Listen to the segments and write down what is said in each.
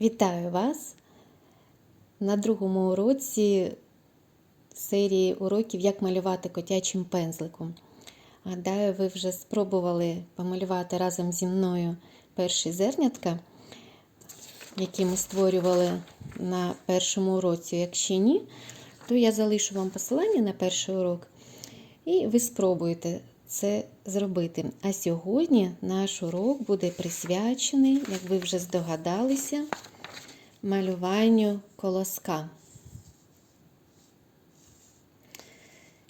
Вітаю вас на другому уроці серії уроків Як малювати котячим пензликом. Гадаю, ви вже спробували помалювати разом зі мною перші зернятка, які ми створювали на першому уроці. Якщо ні, то я залишу вам посилання на перший урок, і ви спробуєте це зробити. А сьогодні наш урок буде присвячений, як ви вже здогадалися, малюванню колоска.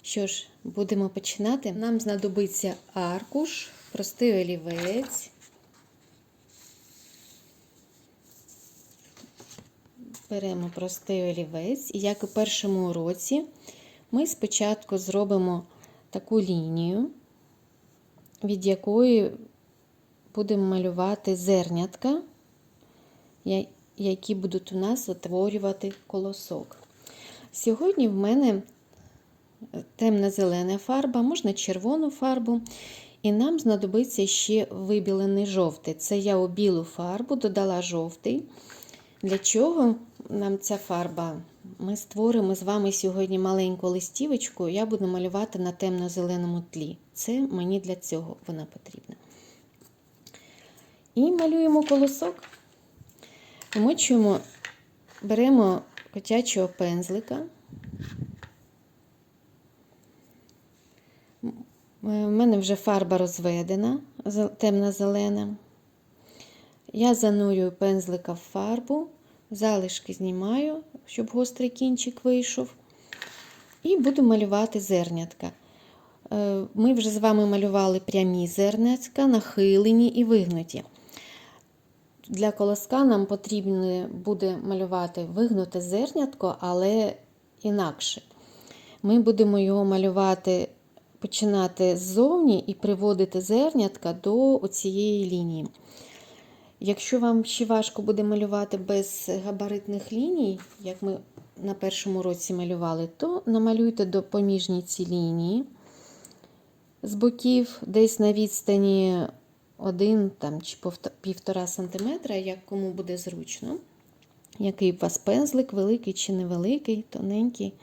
Що ж, будемо починати. Нам знадобиться аркуш, простий олівець. Беремо простий олівець, і як у першому уроці, ми спочатку зробимо таку лінію, від якої будемо малювати зернятка, які будуть у нас утворювати колосок. Сьогодні в мене темно-зелена фарба, можна червону фарбу. І нам знадобиться ще вибілений жовтий. Це я у білу фарбу додала жовтий. Для чого нам ця фарба? Ми створимо з вами сьогодні маленьку листівочку, я буду малювати на темно-зеленому тлі. Це мені для цього вона потрібна. І малюємо колосок. Вмочуємо, беремо котячого пензлика. У мене вже фарба розведена, темно-зелена. Я занурюю пензлика в фарбу, залишки знімаю, щоб гострий кінчик вийшов. І буду малювати зернятка. Ми вже з вами малювали прямі зернятка, нахилені і вигнуті. Для колоска нам потрібно буде малювати вигнуте зернятко, але інакше. Ми будемо його малювати, починати ззовні і приводити зернятка до цієї лінії. Якщо вам ще важко буде малювати без габаритних ліній, як ми на першому році малювали, то намалюйте до поміжній ці лінії з боків, десь на відстані 1 там, чи 1,5 см, як кому буде зручно. Який у вас пензлик, великий чи невеликий, тоненький.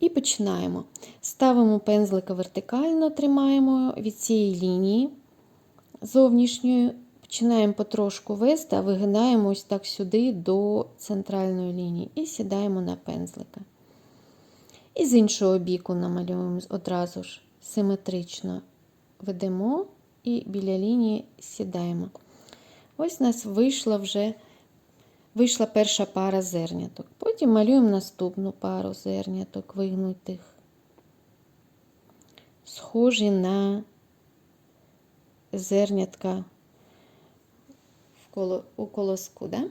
І починаємо. Ставимо пензлика вертикально, тримаємо від цієї лінії зовнішньої. Починаємо потрошку вести, а вигинаємо ось так сюди до центральної лінії і сідаємо на пензлика. І з іншого біку намалюємо одразу ж симетрично ведемо і біля лінії сідаємо. Ось у нас вийшла вже вийшла перша пара зерняток. Потім малюємо наступну пару зерняток, вигнутих, схожі на зернятка у колоску. Да?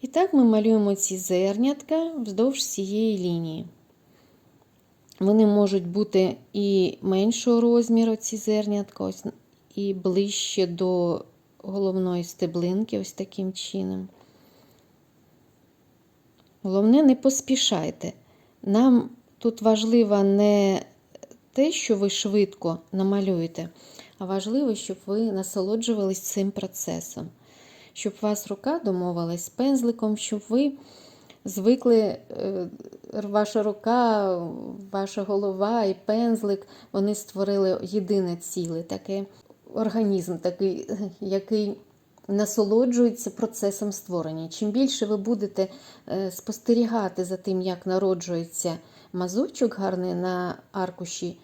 І так ми малюємо ці зернятка вздовж цієї лінії. Вони можуть бути і меншого розміру, ці зернятка, ось, і ближче до головної стеблинки, ось таким чином. Головне, не поспішайте. Нам тут важливо не те, що ви швидко намалюєте, а важливо, щоб ви насолоджувались цим процесом, щоб у вас рука домовилась пензликом, щоб ви звикли, ваша рука, ваша голова і пензлик, вони створили єдине ціле, такий організм, такий, який насолоджується процесом створення. Чим більше ви будете спостерігати за тим, як народжується мазочок гарний на аркуші,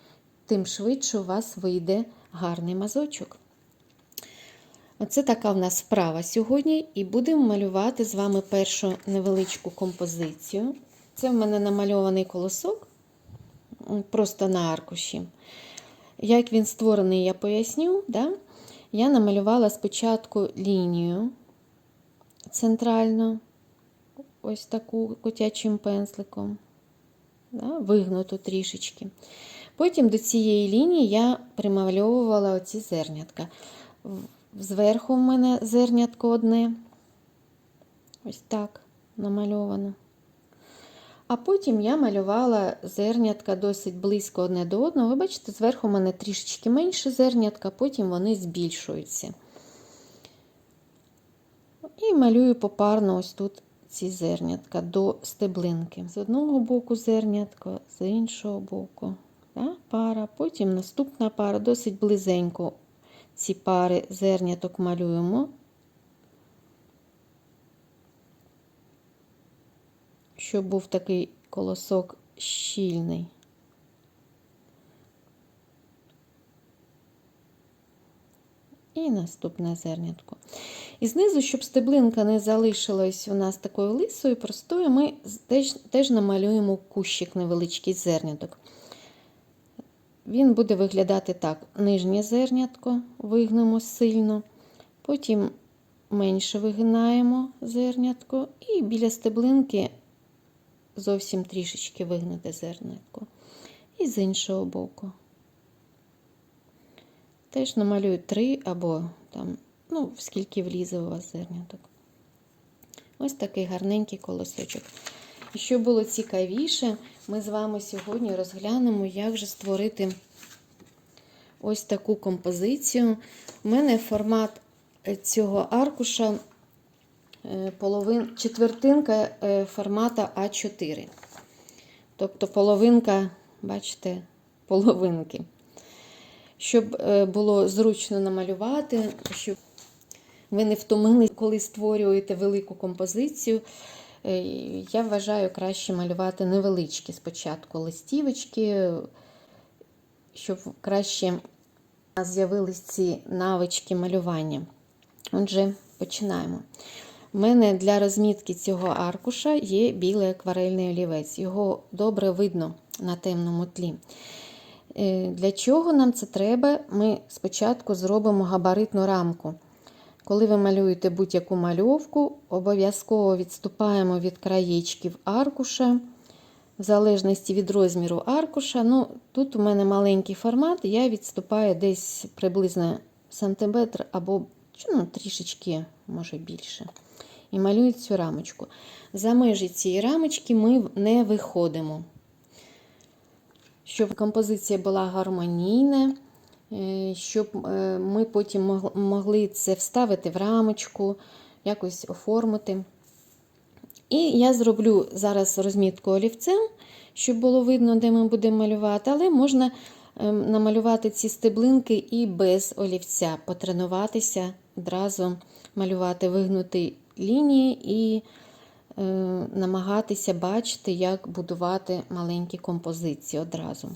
тим швидше у вас вийде гарний мазочок. Оце така в нас вправа сьогодні, і будемо малювати з вами першу невеличку композицію. Це в мене намальований колосок, просто на аркуші. Як він створений, я поясню. Да? Я намалювала спочатку лінію центральну, ось таку котячим пензликом, да? вигнуту трішечки. Потім до цієї лінії я примальовувала оці зернятка. Зверху в мене зернятко одне, ось так намальовано. А потім я малювала зернятка досить близько одне до одного. Ви бачите, зверху в мене трішечки менше зернятка, потім вони збільшуються. І малюю попарно ось тут ці зернятка до стеблинки. З одного боку зернятко, з іншого боку. Да? Пара. Потім наступна пара, досить близенько ці пари зерняток малюємо. Щоб був такий колосок щільний. І наступне зернятко. І знизу, щоб стеблинка не залишилась у нас такою лисою, простою, ми теж, теж намалюємо кущик невеличкий зерняток. Він буде виглядати так: нижнє зернятко вигнемо сильно, потім менше вигинаємо зернятко, і біля стеблинки зовсім трішечки вигнете зернятко. І з іншого боку. Теж намалюю три або там, ну, скільки влізе у вас зерняток. Ось такий гарненький колосочок. І щоб було цікавіше, ми з вами сьогодні розглянемо, як же створити ось таку композицію. У мене формат цього аркуша е, половин, четвертинка е, формата А4. Тобто половинка, бачите, половинки. Щоб е, було зручно намалювати, щоб ви не втомились, коли створюєте велику композицію. Е, Я вважаю краще малювати невеличкі спочатку листівочки, щоб краще з'явились ці навички малювання. Отже, починаємо. У мене для розмітки цього аркуша є білий акварельний олівець. Його добре видно на темному тлі. Е, Для чого нам це треба? Ми спочатку зробимо габаритну рамку. Коли ви малюєте будь-яку мальовку, обов'язково відступаємо від краєчків аркуша, в залежності від розміру аркуша. Ну, Тут у мене маленький формат, я відступаю десь приблизно сантиметр або ну, трішечки, може більше. І малюю цю рамочку. За межі цієї рамочки ми не виходимо. Щоб композиція була гармонійна, щоб е, ми потім могли це вставити в рамочку, якось оформити. І я зроблю зараз розмітку олівцем, щоб було видно, де ми будемо малювати, але можна ем, намалювати ці стеблинки і без олівця, потренуватися, одразу малювати вигнуті лінії і е, намагатися бачити, як будувати маленькі композиції одразу.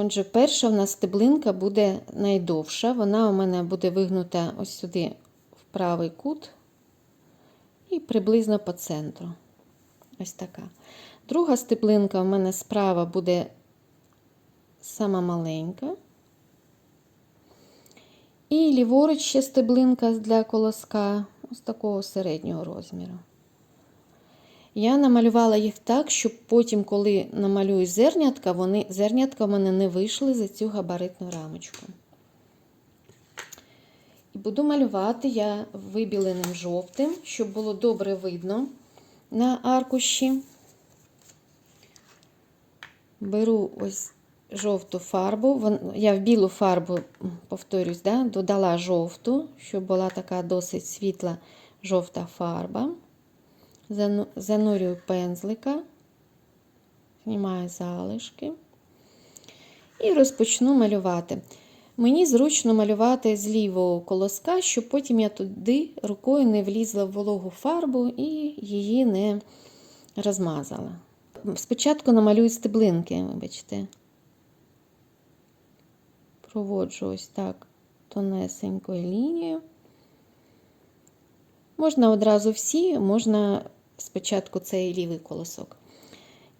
Отже, перша в нас стеблинка буде найдовша. Вона у мене буде вигнута ось сюди в правий кут і приблизно по центру. Ось така. Друга стеблинка у мене справа буде сама маленька. І ліворуч ще стеблинка для колоска ось такого середнього розміру. Я намалювала їх так, щоб потім, коли намалюю зернятка, вони, зернятка в мене не вийшли за цю габаритну рамочку. І буду малювати я вибіленим жовтим, щоб було добре видно на аркуші. Беру ось жовту фарбу. Я в білу фарбу, повторюсь, да, додала жовту, щоб була така досить світла жовта фарба. Занурюю пензлика, знімаю залишки і розпочну малювати. Мені зручно малювати з лівого колоска, щоб потім я туди рукою не влізла в вологу фарбу і її не розмазала. Спочатку намалюю стеблинки, вибачте. Проводжу ось так тонесенькою лінією. Можна одразу всі, можна спочатку цей лівий колосок.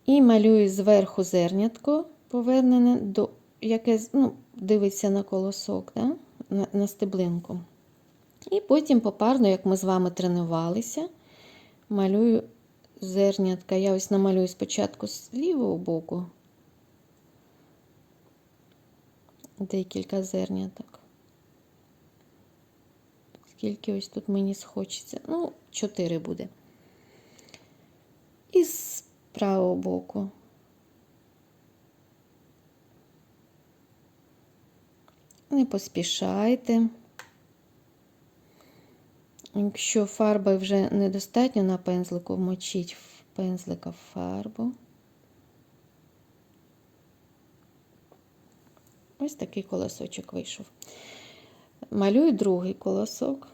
І малюю зверху зернятко, повернене, до, яке ну, дивиться на колосок, да? на, на стеблинку. І потім попарно, як ми з вами тренувалися, малюю зернятка. Я ось намалюю спочатку з лівого боку декілька зерняток. Скільки ось тут мені схочеться? Ну, 4 буде. І з правого боку. Не поспішайте. Якщо фарби вже недостатньо на пензлику, вмочіть в пензлика фарбу. Ось такий колосочок вийшов. Малюю другий колосок.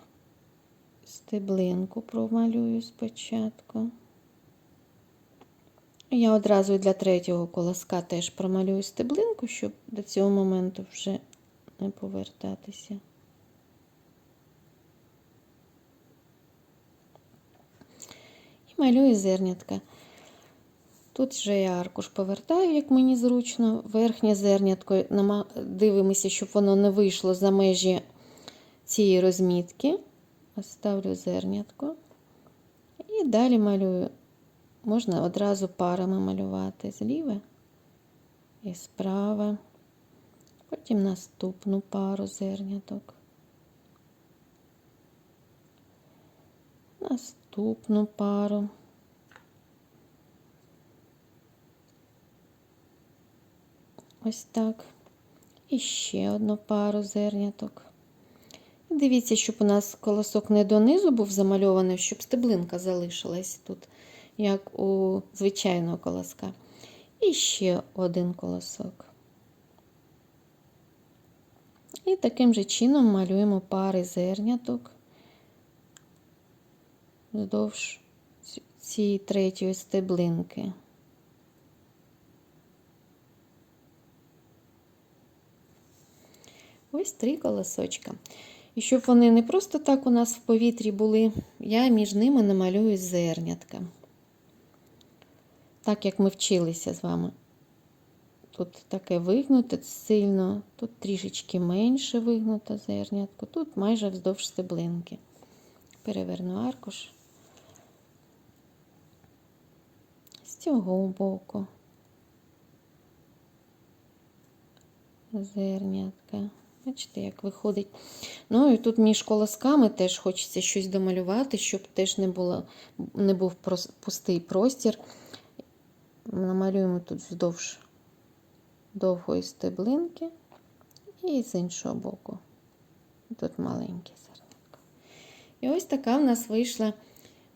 Стеблинку промалюю спочатку. Я одразу і для третього колоска теж промалюю стеблинку, щоб до цього моменту вже не повертатися. І малюю зернятка. Тут вже я аркуш повертаю, як мені зручно. Верхнє зернятко дивимося, щоб воно не вийшло за межі цієї розмітки. Ставлю зернятко. І далі малюю. Можна одразу парами малювати зліва і справа. Потім наступну пару зерняток. Наступну пару. Ось так. І ще одну пару зерняток. Дивіться, щоб у нас колосок не донизу був замальований, щоб стеблинка залишилась тут, як у звичайного колоска. І ще один колосок. І таким же чином малюємо пари зерняток вздовж цієї третьої стеблинки. Ось три колосочка. І щоб вони не просто так у нас в повітрі були, я між ними намалюю зернятка. Так як ми вчилися з вами. Тут таке вигнуте сильно, тут трішечки менше вигнуто зернятко, тут майже вздовж стеблинки. Переверну аркуш з цього боку. Зернятка. Бачите, як виходить. Ну і тут між колосками теж хочеться щось домалювати, щоб теж не, було, не був пустий простір. Намалюємо тут вздовж довгої стеблинки і з іншого боку. Тут маленьке зернятко. І ось така в нас вийшла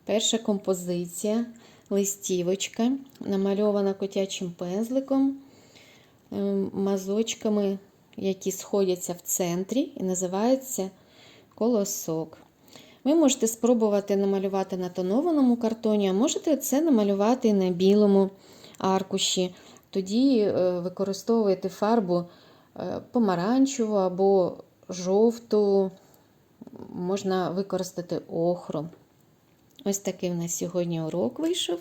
перша композиція, листівочка, намальована котячим пензликом, ем, мазочками, які сходяться в центрі і називаються колосок. Ви можете спробувати намалювати на тонованому картоні, а можете це намалювати на білому аркуші. Тоді е, використовуєте фарбу е, помаранчеву або жовту, можна використати охру. Ось такий в нас сьогодні урок вийшов.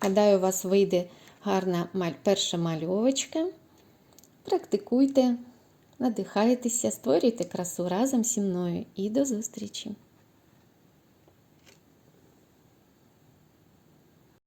Гадаю, у вас вийде гарна перша мальовочка. Практикуйте, надихайтеся, створюйте красу разом зі мною і до зустрічі!